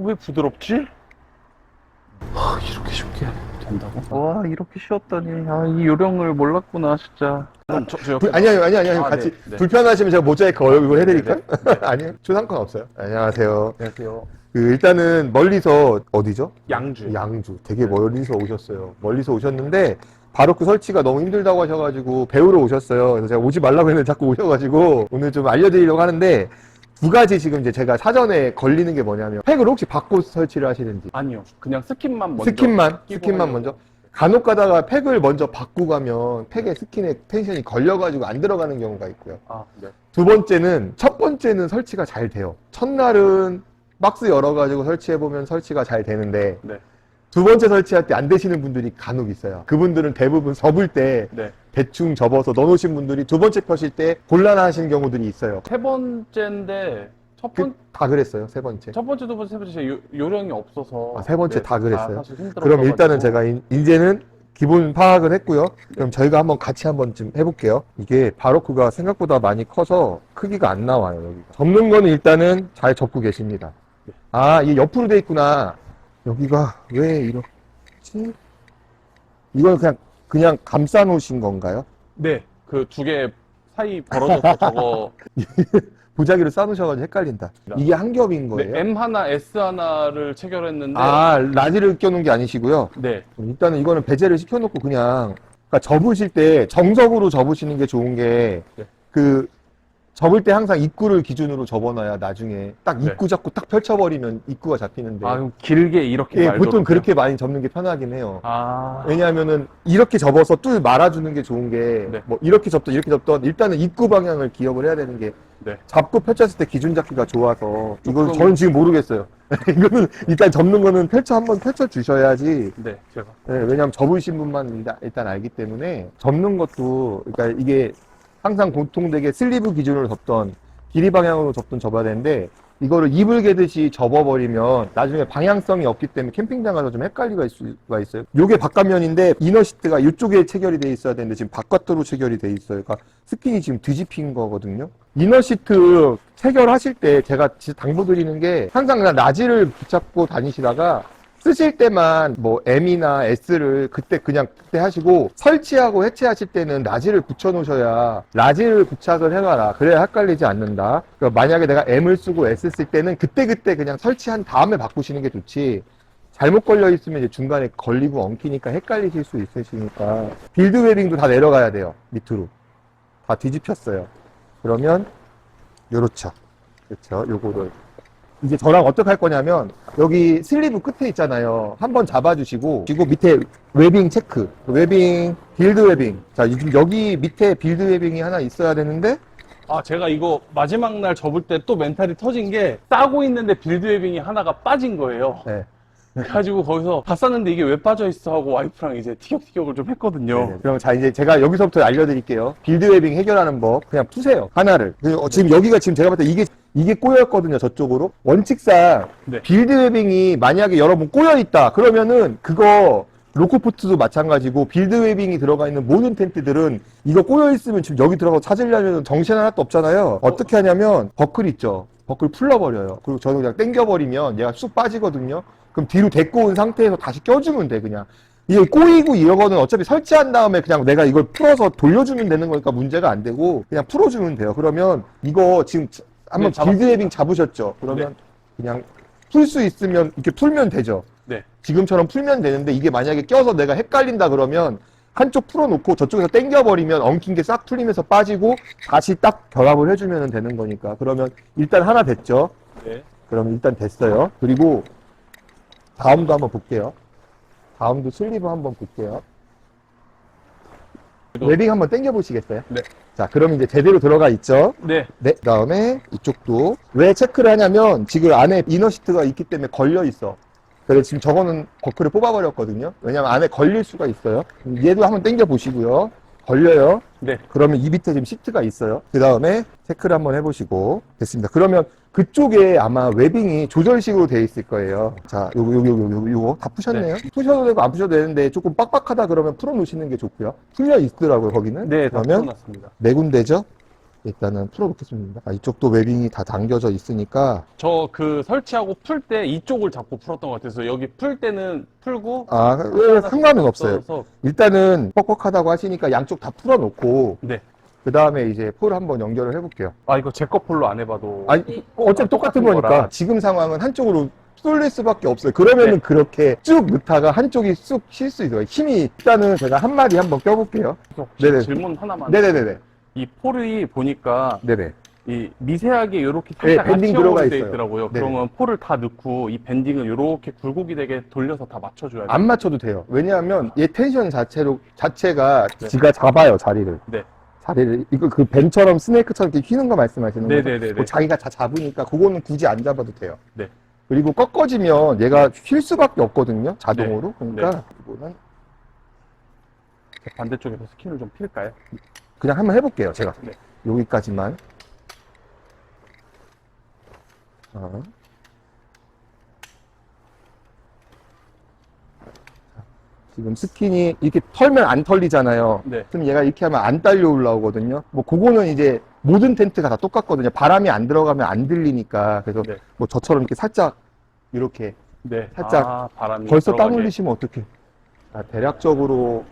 왜 부드럽지? 아, 이렇게 쉽게 된다고? 와, 이렇게 쉬웠다니. 아, 이 요령을 몰랐구나, 진짜. 그럼 저, 저 불- 아니요, 아니요, 아니요. 아, 같이 네, 네. 불편하시면 제가 모자이크 얼굴 해드릴까요? 네, 네, 아니요, 저 상관없어요. 안녕하세요. 안녕하세요. 그 일단은 멀리서 어디죠? 양주. 양주. 되게 네. 멀리서 오셨어요. 멀리서 오셨는데 바로크 설치가 너무 힘들다고 하셔가지고 배우러 오셨어요. 그래서 제가 오지 말라고 했는데 자꾸 오셔가지고 오늘 좀 알려드리려고 하는데 두 가지 지금 이제 제가 사전에 걸리는 게 뭐냐면 팩을 혹시 바꿔 설치를 하시는지 아니요. 그냥 스킨만 먼저. 스킨만 끼고 스킨만 하려고. 먼저 간혹 가다가 팩을 먼저 바꾸고 가면 팩에 스킨에 텐션이 걸려가지고 안 들어가는 경우가 있고요. 아, 네. 두 번째는 첫 번째는 설치가 잘 돼요. 첫날은 박스 열어가지고 설치해보면 설치가 잘 되는데 네. 두 번째 설치할 때 안 되시는 분들이 간혹 있어요. 그분들은 대부분 접을 때 네. 대충 접어서 넣어놓으신 분들이 두 번째 펴실 때 곤란하신 경우들이 있어요. 세 번째인데, 첫 번, 그, 다 그랬어요, 세 번째. 첫 번째, 두 번째, 세 번째 요, 요령이 없어서. 아, 세 번째 다 그랬어요? 사실 힘들었어가지고. 그럼 일단은 제가 인- 이제는 기본 파악을 했고요. 그럼 저희가 한번 같이 한번 좀 해볼게요. 이게 바로크가 생각보다 많이 커서 크기가 안 나와요. 여기 접는 거는 일단은 잘 접고 계십니다. 아, 이게 옆으로 돼 있구나. 여기가 왜 이렇지? 이건 그냥 그냥 감싸 놓으신 건가요? 네. 그 두 개 사이 벌어져서 저거. 보자기로 싸 놓으셔가지고 헷갈린다. 이게 한 겹인 거예요? 네, M 하나, S 하나를 체결했는데. 아, 라지를 껴놓은 게 아니시고요. 네. 일단은 이거는 배제를 시켜놓고 그냥 그러니까 접으실 때 정석으로 접으시는 게 좋은 게 네. 그 접을 때 항상 입구를 기준으로 접어놔야 나중에 딱 네. 입구 잡고 딱 펼쳐버리면 입구가 잡히는데 아, 그럼 길게 이렇게 예, 말도록 보통? 그렇게 많이 접는 게 편하긴 해요. 아. 왜냐하면은 이렇게 접어서 뚫 말아주는 게 좋은 게 네. 뭐 이렇게 접던 이렇게 접던 일단은 입구 방향을 기억을 해야 되는 게 네. 잡고 펼쳤을 때 기준 잡기가 좋아서 이거 조금- 저는 지금 모르겠어요. 이거는 일단 접는 거는 펼쳐 한번 펼쳐 주셔야지 네, 제가. 네, 왜냐하면 접으신 분만 일단, 일단 알기 때문에 접는 것도 그러니까 이게 항상 공통되게 슬리브 기준으로 접던 길이 방향으로 접던 접어야 되는데 이거를 이불 개듯이 접어버리면 나중에 방향성이 없기 때문에 캠핑장 가서 좀 헷갈리가 있을 수가 있어요. 요게 바깥면인데 이너 시트가 이쪽에 체결이 돼 있어야 되는데 지금 바깥으로 체결이 돼 있어요. 그러니까 스킨이 지금 뒤집힌 거거든요. 이너 시트 체결하실 때 제가 당부드리는 게 항상 그냥 라지를 붙잡고 다니시다가 쓰실 때만 뭐 M이나 S를 그때 그냥 그때 하시고 설치하고 해체하실 때는 라지를 붙여 놓으셔야 라지를 부착을 해놔라. 그래야 헷갈리지 않는다. 그러니까 만약에 내가 M을 쓰고 S 쓸 때는 그때 그때 그냥 설치한 다음에 바꾸시는 게 좋지. 잘못 걸려 있으면 이제 중간에 걸리고 엉키니까 헷갈리실 수 있으시니까 빌드 웨빙도 다 내려가야 돼요. 밑으로. 다 뒤집혔어요. 그러면 요렇죠. 그렇죠. 요거를 이제 저랑 어떻게 할 거냐면 여기 슬리브 끝에 있잖아요. 한번 잡아주시고 그리고 밑에 웨빙 체크, 웨빙 빌드 웨빙. 자 지금 여기 밑에 빌드 웨빙이 하나 있어야 되는데 아, 제가 이거 마지막 날 접을 때 또 멘탈이 터진 게 싸고 있는데 빌드 웨빙이 하나가 빠진 거예요. 네. 그래가지고 거기서 다 쌌는데 이게 왜 빠져 있어 하고 와이프랑 이제 티격티격을 좀 했거든요. 네네. 그럼 자 이제 제가 여기서부터 알려드릴게요. 빌드 웨빙 해결하는 법 그냥 푸세요 하나를. 그리고 어, 지금 여기가 지금 제가 봤을 때 이게 이게 꼬였거든요 저쪽으로. 원칙상 네. 빌드 웨빙이 만약에 여러분 꼬여 있다 그러면은 그거 로코포트도 마찬가지고 빌드 웨빙이 들어가 있는 모든 텐트들은 이거 꼬여 있으면 지금 여기 들어가서 찾으려면 정신 하나도 없잖아요. 어떻게 하냐면 버클 있죠. 버클 풀러버려요. 그리고 저는 그냥 당겨버리면 얘가 쑥 빠지거든요. 그럼 뒤로 데리고 온 상태에서 다시 껴주면 돼 그냥. 이게 꼬이고 이러거는 어차피 설치한 다음에 그냥 내가 이걸 풀어서 돌려주면 되는 거니까 문제가 안 되고 그냥 풀어주면 돼요. 그러면 이거 지금 한번 네, 빌드 웨빙 잡으셨죠? 그러면 그냥 풀 수 있으면 이렇게 풀면 되죠. 네. 지금처럼 풀면 되는데 이게 만약에 껴서 내가 헷갈린다 그러면 한쪽 풀어놓고 저쪽에서 당겨버리면 엉킨 게 싹 풀리면서 빠지고 다시 딱 결합을 해주면 되는 거니까 그러면 일단 하나 됐죠. 네. 그럼 일단 됐어요. 그리고 다음도 한번 볼게요. 다음도 슬리브 한번 볼게요. 웨빙 한번 당겨 보시겠어요? 네. 자, 그럼 이제 제대로 들어가 있죠. 네. 네, 그다음에 이쪽도 왜 체크를 하냐면 지금 안에 이너 시트가 있기 때문에 걸려 있어. 그래서 지금 저거는 버클을 뽑아 버렸거든요. 왜냐면 안에 걸릴 수가 있어요. 얘도 한번 당겨 보시고요. 걸려요. 네. 그러면 이 밑에 지금 시트가 있어요. 그 다음에 체크를 한번 해 보시고 됐습니다. 그러면 그쪽에 아마 웨빙이 조절식으로 되어 있을 거예요. 자, 요거, 요거, 요거, 요거, 요거 다 푸셨네요. 푸셔도 되고 안 푸셔도 되는데 조금 빡빡하다 그러면 풀어놓으시는 게 좋고요. 풀려 있더라고요, 거기는. 네, 다 그러면 풀어놨습니다. 네 군데죠? 일단은 풀어놓겠습니다. 아, 이쪽도 웨빙이 다 당겨져 있으니까 저 그 설치하고 풀 때 이쪽을 잡고 풀었던 것 같아서 여기 풀 때는 풀고 아 예, 상관은 없어요. 써서 일단은 뻑뻑하다고 하시니까 양쪽 다 풀어놓고 네. 그 다음에 이제 폴 한번 연결을 해볼게요. 아 이거 제거 폴로 안 해봐도 아니 어차피 아, 똑같은 거니까 거라. 지금 상황은 한쪽으로 쏠릴 수밖에 없어요. 그러면은 네. 그렇게 쭉 넣다가 한쪽이 쑥 쉴 수 있어요. 힘이 일단은 제가 한 마디 한번 껴볼게요. 네네. 질문 하나만 네네네네. 이 폴이 보니까 네네. 이 미세하게 이렇게 네, 살짝 밴딩 같이 들어가 있어요. 있더라고요. 네네. 그러면 폴을 다 넣고 이 밴딩을 이렇게 굴곡이 되게 돌려서 다 맞춰줘야 돼요. 안 맞춰도 돼요. 왜냐하면 얘 텐션 자체로 자체가 네. 지가 잡아요 자리를. 네. 자리를 이거 그 벤처럼 스네이크처럼 이렇게 휘는 거 말씀하시는 거죠? 네네네네. 뭐 자기가 다 잡으니까 그거는 굳이 안 잡아도 돼요. 네. 그리고 꺾어지면 얘가 휠 수밖에 없거든요. 자동으로. 그러니까 네. 이거는 반대쪽에서 스킨을 좀 필까요? 그냥 한번 해볼게요. 제가 네. 여기까지만. 자. 지금 스킨이 이렇게 털면 안 털리잖아요. 네. 그럼 얘가 이렇게 하면 안 딸려 올라오거든요. 뭐 그거는 이제 모든 텐트가 다 똑같거든요. 바람이 안 들어가면 안 들리니까. 그래서 네. 뭐 저처럼 이렇게 살짝 이렇게 네. 살짝 아, 바람이 벌써 땀 들어가게. 흘리시면 어떡해. 자, 대략적으로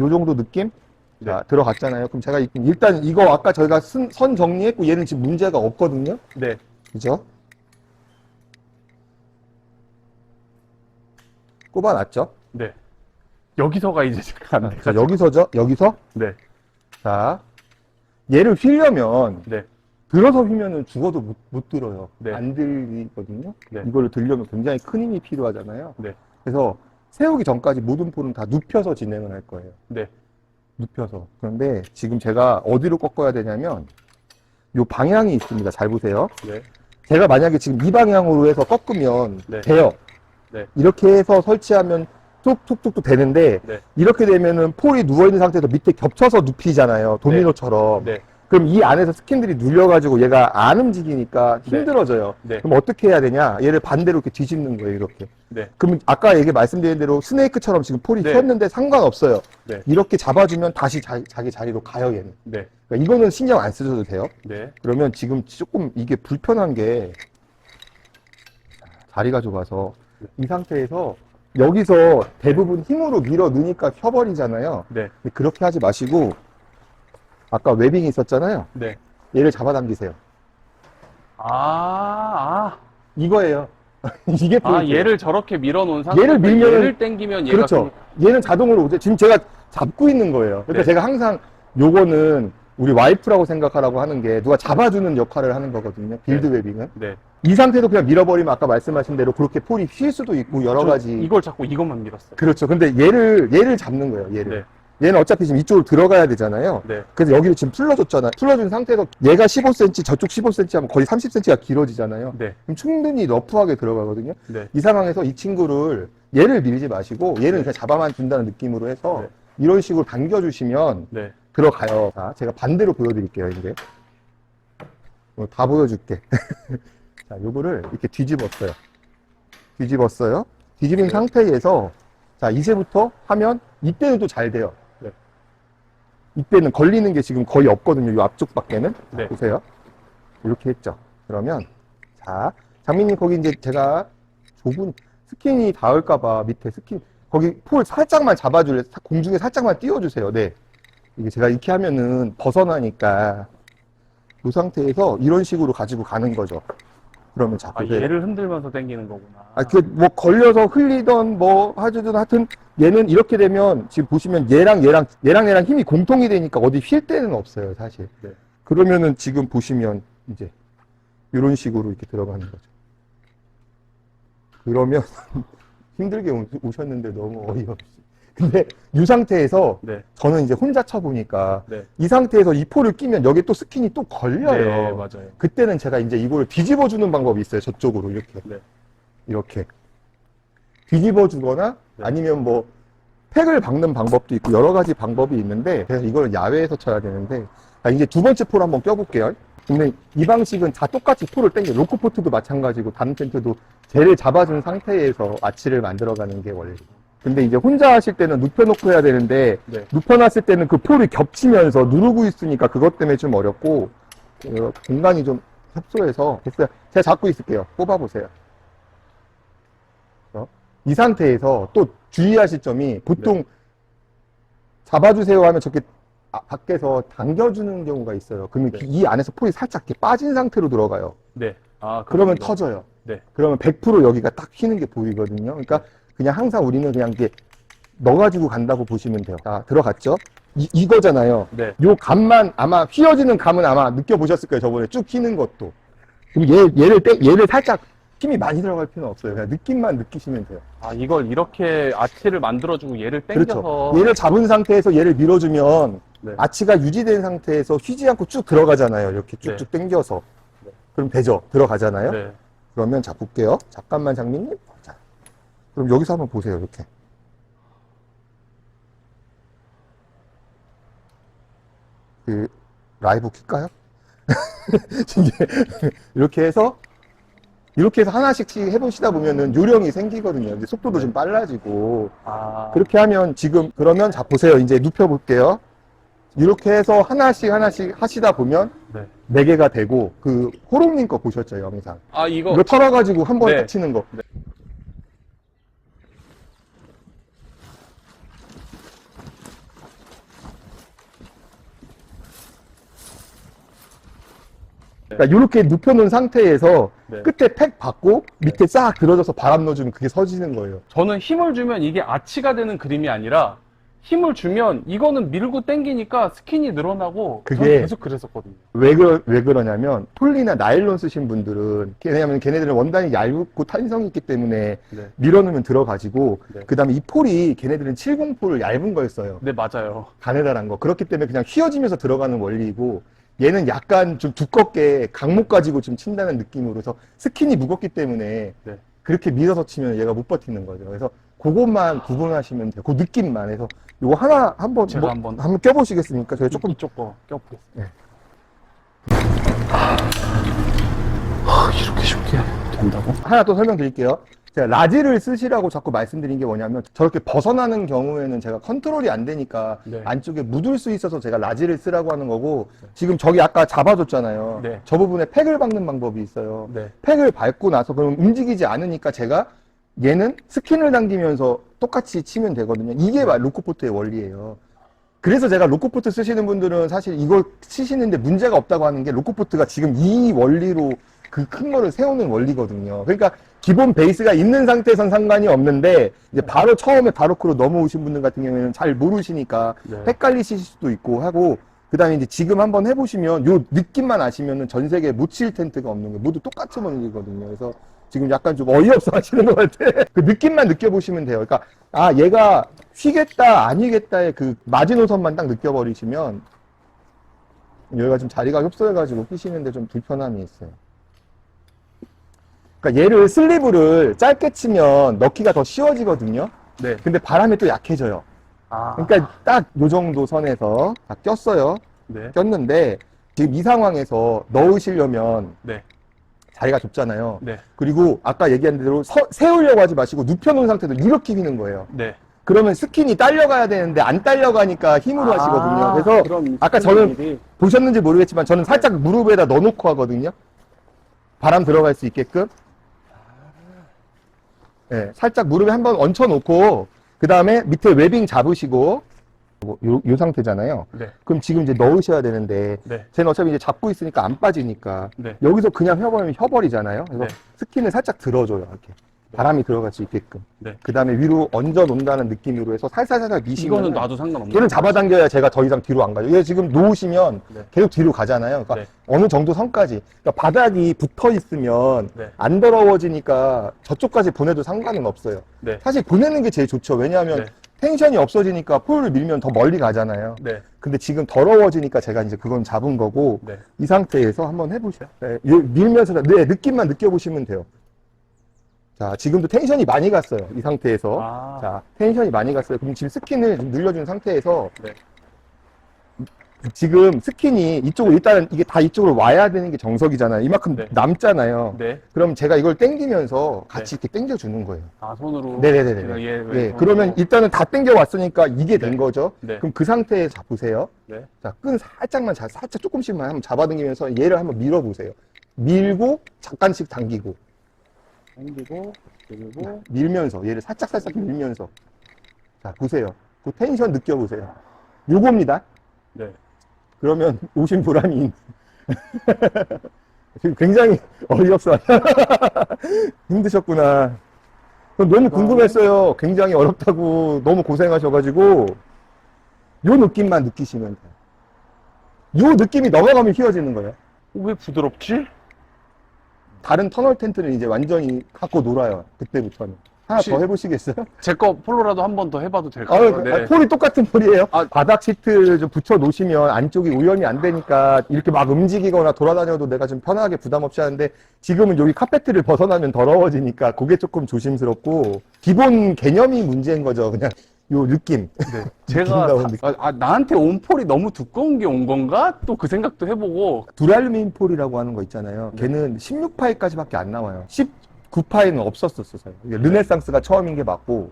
요 정도 느낌? 네. 자, 들어갔잖아요. 그럼 제가 이- 일단 이거 아까 저희가 쓴- 선 정리했고 얘는 지금 문제가 없거든요. 네. 그죠? 꼽아놨죠? 네. 여기서가 이제 제가 안 자, 돼가지고. 여기서죠? 여기서? 네. 자, 얘를 휘려면 네. 들어서 휘면은 죽어도 못, 못 들어요. 네. 안 들리거든요. 네. 이거를 들려면 굉장히 큰 힘이 필요하잖아요. 네. 그래서 세우기 전까지 모든 폴은 다 눕혀서 진행을 할 거예요. 네. 눕혀서. 그런데 지금 제가 어디로 꺾어야 되냐면 요 방향이 있습니다. 잘 보세요. 네. 제가 만약에 지금 이 방향으로 해서 꺾으면 네. 돼요. 네. 이렇게 해서 설치하면 툭툭툭툭 되는데 네. 이렇게 되면은 폴이 누워 있는 상태에서 밑에 겹쳐서 눕히잖아요. 도미노처럼. 네. 그럼 이 안에서 스킨들이 눌려가지고 얘가 안 움직이니까 네. 힘들어져요. 네. 그럼 어떻게 해야 되냐? 얘를 반대로 이렇게 뒤집는 거예요, 이렇게. 네. 그럼 아까 얘기 말씀드린 대로 스네이크처럼 지금 폴이 네. 휘었는데 상관없어요. 네. 이렇게 잡아주면 다시 자, 기 자리로 가요, 얘는. 네. 그러니까 이거는 신경 안 쓰셔도 돼요. 네. 그러면 지금 조금 이게 불편한 게 자리가 좁아서 이 상태에서 여기서 대부분 힘으로 밀어 넣으니까 펴버리잖아요. 네. 근데 그렇게 하지 마시고 아까 웨빙이 있었잖아요. 네. 얘를 잡아당기세요. 아, 이거예요. 이게 아. 아. 얘를 저렇게 밀어놓은 상태에서 얘를 밀면은- 얘를 당기면 얘가 그렇죠. 얘는 자동으로 오죠. 지금 제가 잡고 있는 거예요. 그러니까 네. 제가 항상 요거는 우리 와이프라고 생각하라고 하는 게 누가 잡아주는 역할을 하는 거거든요. 빌드 웨빙은. 네. 이 상태도 그냥 밀어버리면 아까 말씀하신 대로 그렇게 폴이 휠 수도 있고 여러 저 가지. 이걸 자꾸 이것만 밀었어요. 그렇죠. 근데 얘를, 얘를 잡는 거예요. 얘를. 얘는 어차피 지금 이쪽으로 들어가야 되잖아요. 네. 그래서 여기를 지금 풀러줬잖아요. 풀러준 상태에서 얘가 15cm, 저쪽 15cm 하면 거의 30cm가 길어지잖아요. 네. 그럼 충분히 러프하게 들어가거든요. 네. 이 상황에서 이 친구를 얘를 밀지 마시고 얘는 네. 그냥 잡아만 준다는 느낌으로 해서 네. 이런 식으로 당겨주시면 네. 들어가요. 자, 제가 반대로 보여드릴게요, 이제. 어, 다 보여줄게. 자, 요거를 이렇게 뒤집었어요. 뒤집었어요. 뒤집은 네. 상태에서 자, 이제부터 하면 이때는 또 잘 돼요. 네. 이때는 걸리는 게 지금 거의 없거든요. 이 앞쪽 밖에는. 자, 네. 보세요. 이렇게 했죠. 그러면 자, 장민님 거기 이제 제가 좁은 스킨이 닿을까봐 밑에 스킨 거기 폴 살짝만 잡아줄래? 사- 공중에 살짝만 띄워주세요. 네. 이게 제가 이렇게 하면은 벗어나니까 이 상태에서 이런 식으로 가지고 가는 거죠. 그러면 자, 아. 얘를 흔들면서 당기는 거구나. 아, 그, 뭐, 걸려서 흘리던, 뭐, 하든 하여튼, 얘는 이렇게 되면, 지금 보시면 얘랑 얘랑, 얘랑 얘랑 힘이 공통이 되니까 어디 휠 데는 없어요, 사실. 네. 그러면은 지금 보시면, 이제, 이런 식으로 이렇게 들어가는 거죠. 그러면, 힘들게 오- 오셨는데 너무 어이없이. 근데, 이 상태에서, 네. 저는 이제 혼자 쳐보니까, 네. 이 상태에서 이 폴을 끼면 여기 또 스킨이 또 걸려요. 네, 맞아요. 그때는 제가 이제 이걸 뒤집어 주는 방법이 있어요. 저쪽으로 이렇게. 네. 이렇게. 뒤집어 주거나 네. 아니면 뭐 팩을 박는 방법도 있고 여러 가지 방법이 있는데 그래서 이걸 야외에서 쳐야 되는데 자, 이제 두 번째 폴 한번 껴볼게요. 근데 이 방식은 다 똑같이 폴을 당겨. 로크포트도 마찬가지고 다른 텐트도 젤을 잡아준 상태에서 아치를 만들어가는 게 원래. 근데 이제 혼자 하실 때는 눕혀놓고 해야 되는데 네. 눕혀놨을 때는 그 폴이 겹치면서 누르고 있으니까 그것 때문에 좀 어렵고 어, 공간이 좀 협소해서 됐어요. 제가 잡고 있을게요. 뽑아보세요. 어? 이 상태에서 또 주의하실 점이 보통 잡아주세요 하면 저렇게 아, 밖에서 당겨주는 경우가 있어요. 그러면 네. 이 안에서 폴이 살짝 이렇게 빠진 상태로 들어가요. 네. 아, 그러면. 터져요. 네. 그러면 100% 여기가 딱 휘는 게 보이거든요. 그러니까 그냥 항상 우리는 그냥 이렇게 넣어가지고 간다고 보시면 돼요. 자, 들어갔죠? 이, 이거잖아요. 네. 요 감만 아마 휘어지는 감은 아마 느껴보셨을 거예요. 저번에 쭉 휘는 것도. 그럼 얘, 얘를 떼, 얘를 살짝 힘이 많이 들어갈 필요는 없어요. 그냥 느낌만 느끼시면 돼요. 아, 이걸 이렇게 아치를 만들어주고 얘를 당겨서. 그렇죠. 얘를 잡은 상태에서 얘를 밀어주면 네. 아치가 유지된 상태에서 휘지 않고 쭉 들어가잖아요. 이렇게 쭉쭉 당겨서. 네. 그럼 되죠? 들어가잖아요. 네. 그러면 자 볼게요. 잠깐만 장미님. 자, 그럼 여기서 한번 보세요. 이렇게. 그 라이브 킬까요? 이렇게 해서 이렇게 해서 하나씩 해보시다 보면은 요령이 생기거든요. 이제 속도도 좀 빨라지고 아. 그렇게 하면 지금 그러면 자 보세요. 이제 눕혀 볼게요. 이렇게 해서 하나씩 하나씩 하시다 보면 네. 네 개가 되고 그 호롱님 거 보셨죠 영상? 아, 이거. 이거 털어가지고 한 번에 네. 딱 치는 거. 네. 그러니까 이렇게 눕혀놓은 상태에서 네. 끝에 팩 받고 밑에 싹 들어져서 바람 넣어주면 그게 서지는 거예요. 저는 힘을 주면 이게 아치가 되는 그림이 아니라 힘을 주면 이거는 밀고 당기니까 스킨이 늘어나고 그게- 저는 계속 그랬었거든요. 왜, 그러, 왜 그러냐면 폴리나 나일론 쓰신 분들은 왜냐면 걔네들은 원단이 얇고 탄성이 있기 때문에 네. 밀어넣으면 들어가지고 네. 그 다음에 이 폴이 걔네들은 70폴 얇은 거였어요. 네, 맞아요. 가느다란 거. 그렇기 때문에 그냥 휘어지면서 들어가는 원리이고 얘는 약간 좀 두껍게 강목 가지고 좀 친다는 느낌으로 해서 스킨이 무겁기 때문에 네. 그렇게 밀어서 치면 얘가 못 버티는 거죠. 그래서 그것만 구분하시면 돼요. 그 느낌만 해서 요거 하나 한번 제가 뭐, 한번- 한번 껴보시겠습니까? 저희 조금 이쪽 거 껴보겠습니다. 네. 이렇게 쉽게 된다고? 하나 또 설명드릴게요. 제가 라지를 쓰시라고 자꾸 말씀드린 게 뭐냐면 저렇게 벗어나는 경우에는 제가 컨트롤이 안 되니까 네. 안쪽에 묻을 수 있어서 제가 라지를 쓰라고 하는 거고 지금 저기 아까 잡아줬잖아요. 네. 저 부분에 팩을 박는 방법이 있어요. 네. 팩을 밟고 나서 그럼 움직이지 않으니까 제가 얘는 스킨을 당기면서 똑같이 치면 되거든요. 이게 말 로코포트의 원리예요. 그래서 제가 로코포트 쓰시는 분들은 사실 이걸 치시는데 문제가 없다고 하는 게 로코포트가 지금 이 원리로 그 큰 거를 세우는 원리거든요. 그러니까 기본 베이스가 있는 상태에선 상관이 없는데 이제 바로 처음에 바로크로 넘어오신 분들 같은 경우에는 잘 모르시니까 네. 헷갈리실 수도 있고 하고 그다음에 이제 지금 한번 해보시면 요 느낌만 아시면은 전못칠 텐트가 없는 거예요. 모두 똑같은 원리거든요. 그래서 지금 약간 좀 어이없어 하시는 것 같아. 그 느낌만 느껴보시면 돼요. 그러니까 아 얘가 휘겠다 아니겠다의 그 마지노선만 딱 느껴버리시면 여기가 좀 자리가 협소해가지고 끼시는데 좀 불편함이 있어요. 그러니까 얘를 슬리브를 짧게 치면 넣기가 더 쉬워지거든요. 네. 근데 바람이 또 약해져요. 아. 그러니까 딱 요 정도 선에서 다 꼈어요. 네. 꼈는데 지금 이 상황에서 넣으시려면 네. 자리가 좁잖아요. 네. 그리고 아까 얘기한 대로 서- 세우려고 하지 마시고 눕혀놓은 상태도 이렇게 휘는 거예요. 네. 그러면 스킨이 딸려가야 되는데 안 딸려가니까 힘으로 하시거든요. 그래서 그럼 아까 저는 스킨이 보셨는지 모르겠지만 저는 살짝 무릎에다 넣어놓고 하거든요. 바람 들어갈 수 있게끔. 네, 살짝 무릎에 한번 얹혀놓고 그 다음에 밑에 웨빙 잡으시고 뭐 요, 요 상태잖아요. 네. 그럼 지금 이제 넣으셔야 되는데 네. 쟤는 어차피 이제 잡고 있으니까 안 빠지니까 네. 여기서 그냥 혀버리면 혀버리잖아요. 그래서 네. 스킨을 살짝 들어줘요. 이렇게 바람이 들어갈 수 있게끔. 네. 그 다음에 위로 얹어 놓는다는 느낌으로 해서 살살살살 미시면 이거는 놔도 상관없는 얘는? 잡아당겨야 제가 더 이상 뒤로 안 가요. 얘 지금 놓으시면 네. 계속 뒤로 가잖아요. 그러니까 네. 어느 정도 선까지. 그러니까 바닥이 붙어 있으면 네. 안 더러워지니까 저쪽까지 보내도 상관은 없어요. 네. 사실 보내는 게 제일 좋죠. 왜냐하면 네. 텐션이 없어지니까 폴을 밀면 더 멀리 가잖아요. 네. 근데 지금 더러워지니까 제가 이제 그건 잡은 거고 네. 이 상태에서 한번 해보세요. 네, 요- 밀면서 네, 느낌만 느껴보시면 돼요. 자, 지금도 텐션이 많이 갔어요. 이 상태에서. 아. 자, 텐션이 많이 갔어요. 그럼 지금 스킨을 좀 늘려준 상태에서 네. 지금 스킨이 이쪽으로 일단은 이게 다 이쪽으로 와야 되는 게 정석이잖아요. 이만큼 네. 남잖아요. 네. 그럼 제가 이걸 당기면서 같이 이렇게 당겨 주는 거예요. 아, 손으로. 네네네네. 제가 얘 예, 왼손으로. 그러면 일단은 다 당겨 왔으니까 이게 된 네. 거죠. 네. 그럼 그 상태에 잡으세요. 네. 자, 끈 살짝만, 자, 살짝 조금씩만 한번 잡아당기면서 얘를 한번 밀어보세요. 밀고, 잠깐씩 당기고, 당기고, 그리고. 밀면서, 얘를 살짝 살짝 밀면서. 자, 보세요. 그 텐션 느껴보세요. 요겁니다. 네. 그러면 오신 보람이 있- 지금 굉장히 어이없어. 힘드셨구나. 그럼 너무 궁금했어요. 굉장히 어렵다고 너무 고생하셔가지고 요 느낌만 느끼시면 돼요. 요 느낌이 넘어가면 휘어지는 거예요. 어, 왜 부드럽지? 다른 터널 텐트는 이제 완전히 갖고 놀아요. 그때부터는. 하나 혹시- 더 해보시겠어요? 제 거 폴로라도 한 번 더 해봐도 될까요? 아, 네. 폴이 똑같은 폴이에요. 아. 바닥 시트를 좀 붙여 놓으시면 안쪽이 오염이 안 되니까 이렇게 막 움직이거나 돌아다녀도 내가 좀 편하게 부담 없이 하는데 지금은 여기 카페트를 벗어나면 더러워지니까 그게 조금 조심스럽고 기본 개념이 문제인 거죠. 그냥 요 느낌. 네. 제가 다- 아, 아, 나한테 온 폴이 너무 두꺼운 게 온 건가? 또 그 생각도 해보고 두랄민 폴이라고 하는 거 있잖아요. 걔는 16파이까지밖에 안 나와요. 19파이는 없었었어요. 이게 르네상스가 처음인 게 맞고,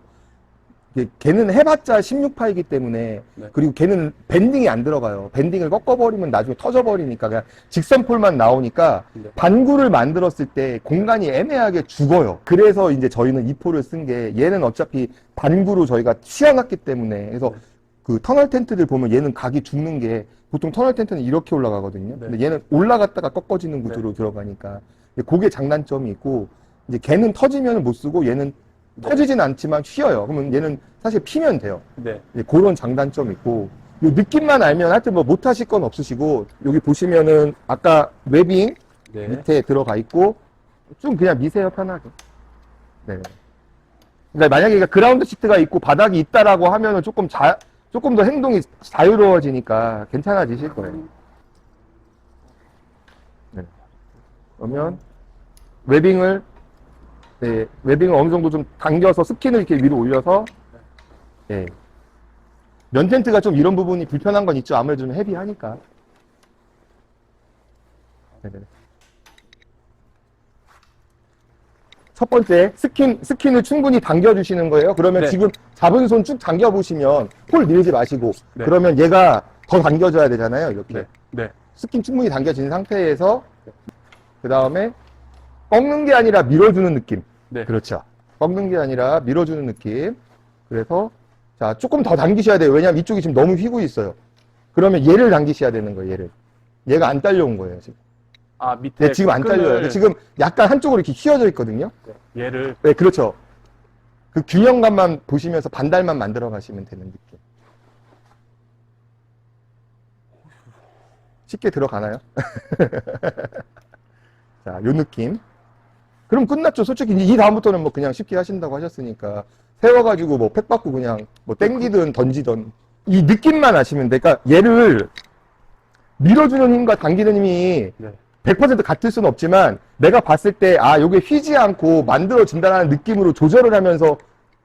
걔는 해봤자 16파이기 때문에, 네. 그리고 걔는 밴딩이 안 들어가요. 밴딩을 꺾어버리면 나중에 터져버리니까 그냥 직선 폴만 나오니까 네. 반구를 만들었을 때 공간이 애매하게 죽어요. 그래서 이제 저희는 이 폴을 쓴게 얘는 어차피 반구로 저희가 취해놨기 때문에 그래서 네. 그 터널 텐트들 보면 얘는 각이 죽는 게 보통 터널 텐트는 이렇게 올라가거든요. 네. 근데 얘는 올라갔다가 꺾어지는 구조로 들어가니까 그게 장단점이 있고 이제 걔는 터지면 못 쓰고 얘는 네. 터지진 않지만 휘어요. 그러면 얘는 사실 피면 돼요. 네. 이제 그런 장단점이 있고 요 느낌만 알면 하여튼 뭐 못하실 건 없으시고 여기 보시면은 아까 웨빙 네. 밑에 들어가 있고 좀 그냥 미세요 편하게. 네. 그러니까 만약에 그라운드 시트가 있고 바닥이 있다라고 하면은 조금 자 조금 더 행동이 자유로워지니까 괜찮아지실 거예요. 네. 그러면 웨빙을 네, 웨빙을 어느 정도 좀 당겨서 스킨을 이렇게 위로 올려서 예. 면 텐트가 좀 이런 부분이 불편한 건 있죠. 아무래도 좀 헤비하니까. 네네. 첫 번째 스킨 스킨을 충분히 당겨 주시는 거예요. 그러면 네. 지금 잡은 손 쭉 당겨 보시면 폴 밀지 마시고 네. 그러면 얘가 더 당겨줘야 되잖아요. 이렇게 네. 네. 스킨 충분히 당겨진 상태에서 그 다음에 꺾는 게 아니라 밀어주는 느낌. 네. 그렇죠. 꺾는 게 아니라 밀어주는 느낌. 그래서 자 조금 더 당기셔야 돼요. 왜냐면 이쪽이 지금 너무 휘고 있어요. 그러면 얘를 당기셔야 되는 거예요. 얘를. 얘가 안 딸려온 거예요. 지금. 아, 밑에. 네, 지금 안 끈을- 딸려요. 지금 약간 한쪽으로 이렇게 휘어져 있거든요. 얘를. 네, 그렇죠. 그 균형감만 보시면서 반달만 만들어 가시면 되는 느낌. 쉽게 들어가나요? 자, 요 느낌. 그럼 끝났죠. 솔직히 이 다음부터는 뭐 그냥 쉽게 하신다고 하셨으니까 세워가지고 뭐 팩 받고 그냥 뭐 땡기든 던지든 이 느낌만 아시면 돼. 그러니까 얘를 밀어주는 힘과 당기는 힘이 네. 100% 같을 수는 없지만 내가 봤을 때 아 요게 휘지 않고 만들어진다는 느낌으로 조절을 하면서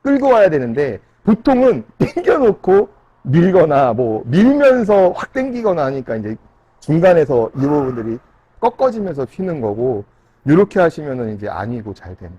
끌고 와야 되는데 보통은 당겨놓고 밀거나 뭐 밀면서 확 당기거나 하니까 이제 중간에서 이 부분들이 꺾어지면서 휘는 거고 이렇게 하시면은 이제 아니고 잘 되는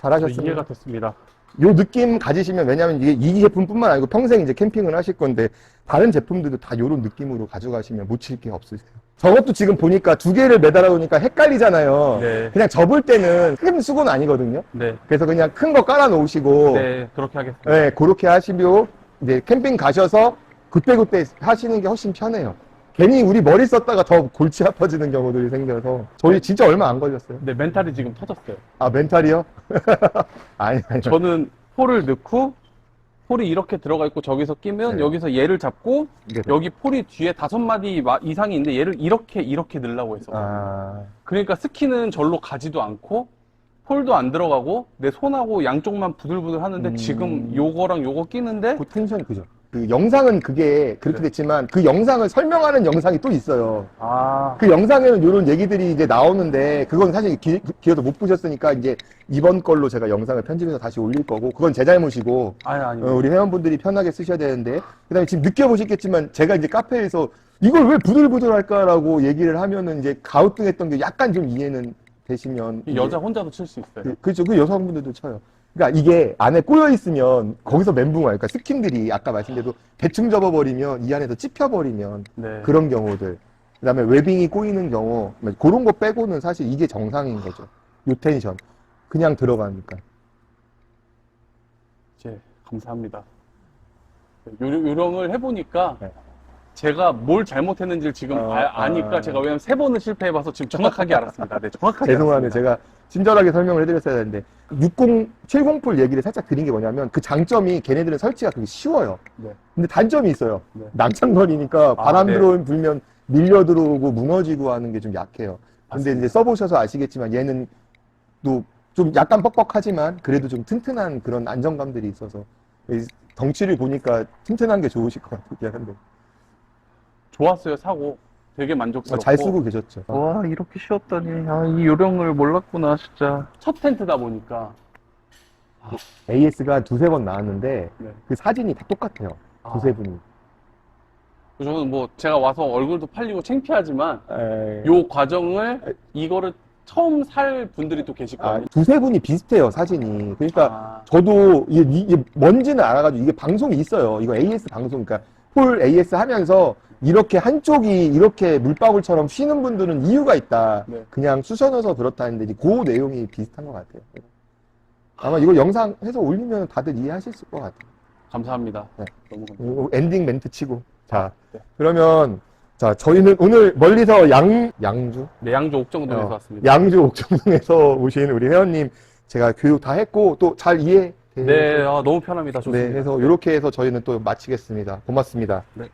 잘하셨습니다. 이해가 됐습니다. 요 느낌 가지시면 왜냐면 이게 이 제품뿐만 아니고 평생 이제 캠핑을 하실 건데 다른 제품들도 다 요런 느낌으로 가져가시면 못 칠 게 없으세요. 저것도 지금 보니까 두 개를 매달아 놓으니까 헷갈리잖아요. 네. 그냥 접을 때는 큰 수건 아니거든요. 네. 그래서 그냥 큰 거 깔아 놓으시고 네. 그렇게 하겠습니다. 네, 그렇게 하시면 이제 캠핑 가셔서 그때그때 하시는 게 훨씬 편해요. 괜히 우리 머리 썼다가 더 골치 아파지는 경우들이 생겨서 저희 진짜 얼마 안 걸렸어요. 네, 멘탈이 지금 터졌어요. 아 멘탈이요? 아니 아니 저는 폴을 넣고 폴이 이렇게 들어가 있고 저기서 끼면 네. 여기서 얘를 잡고 이게 여기 폴이 뒤에 다섯 마디 마- 이상이 있는데 얘를 이렇게 이렇게 넣으려고 했어. 아 그러니까 스키는 절로 가지도 않고 폴도 안 들어가고 내 손하고 양쪽만 부들부들 하는데 음. 지금 요거랑 요거 끼는데 그 텐션 그죠? 그 영상은 그게 그렇게 네. 됐지만 그 영상을 설명하는 영상이 또 있어요. 아, 그 영상에는 이런 얘기들이 이제 나오는데 그건 사실 기, 기어도 못 보셨으니까 이제 이번 걸로 제가 영상을 편집해서 다시 올릴 거고 그건 제 잘못이고 아니, 아니. 어, 우리 회원분들이 편하게 쓰셔야 되는데 그다음에 지금 느껴보셨겠지만 제가 이제 카페에서 이걸 왜 부들부들할까라고 얘기를 하면은 이제 가우뚱했던 게 약간 좀 이해는 되시면 이 여자 혼자도 칠 수 있어요. 그, 그렇죠 그 여성분들도 쳐요. 그러니까 이게 안에 꼬여 있으면 거기서 멘붕 와요. 그러니까 스킨들이 아까 말씀대로 대충 접어버리면 이 안에서 찝혀버리면 네. 그런 경우들. 그다음에 웨빙이 꼬이는 경우 그런 거 빼고는 사실 이게 정상인 거죠. 요 텐션 그냥 들어가니까. 이제 감사합니다. 요, 요령을 해보니까 네. 제가 뭘 잘못했는지를 지금 어, 아, 니까 아. 제가 왜냐면 세 번을 실패해봐서 지금 정확하게 알았습니다. 네, 정확하게 죄송하네. 알았습니다. 제가 친절하게 설명을 해드렸어야 되는데 60, 70풀 얘기를 살짝 드린 게 뭐냐면 그 장점이 걔네들은 설치가 되게 쉬워요. 네. 근데 단점이 있어요. 네. 낭창거리니까 바람 네. 들어 불면 밀려 들어오고 무너지고 하는 게 좀 약해요. 근데 맞습니다. 이제 써보셔서 아시겠지만 얘는 또 좀 약간 뻑뻑하지만 그래도 좀 튼튼한 그런 안정감들이 있어서 이 덩치를 보니까 튼튼한 게 좋으실 것 같긴 한데 좋았어요 사고. 되게 만족스럽고. 잘 쓰고 계셨죠. 와 이렇게 쉬웠다니. 아, 이 요령을 몰랐구나 진짜. 첫 텐트다 보니까. AS가 두세 번 나왔는데 네. 그 사진이 다 똑같아요. 아, 두세 분이. 저는 뭐 제가 와서 얼굴도 팔리고 창피하지만 에... 요 과정을 이거를 처음 살 분들이 또 계실 아, 거예요. 두세 분이 비슷해요, 사진이. 그러니까 아, 저도 이게, 이게 뭔지는 알아가지고 이게 방송이 있어요. 이거 AS 방송. 그러니까 폴 AS 하면서 이렇게 한쪽이 이렇게 물방울처럼 쉬는 분들은 이유가 있다. 네. 그냥 쑤셔 넣어서 그렇다는데 그 내용이 비슷한 것 같아요. 아마 이거 영상 해서 올리면 다들 이해하실 것 같아요. 감사합니다. 네. 너무 감사합니다. 엔딩 멘트 치고. 자, 네. 그러면 자 저희는 오늘 멀리서 양 양주 네, 양주 옥정동에서 어, 왔습니다. 양주 옥정동에서 오신 우리 회원님 제가 교육 다 했고 또 잘 이해 네, 아, 너무 편합니다. 좋습니다. 네, 해서 이렇게 해서 저희는 또 마치겠습니다. 고맙습니다. 네.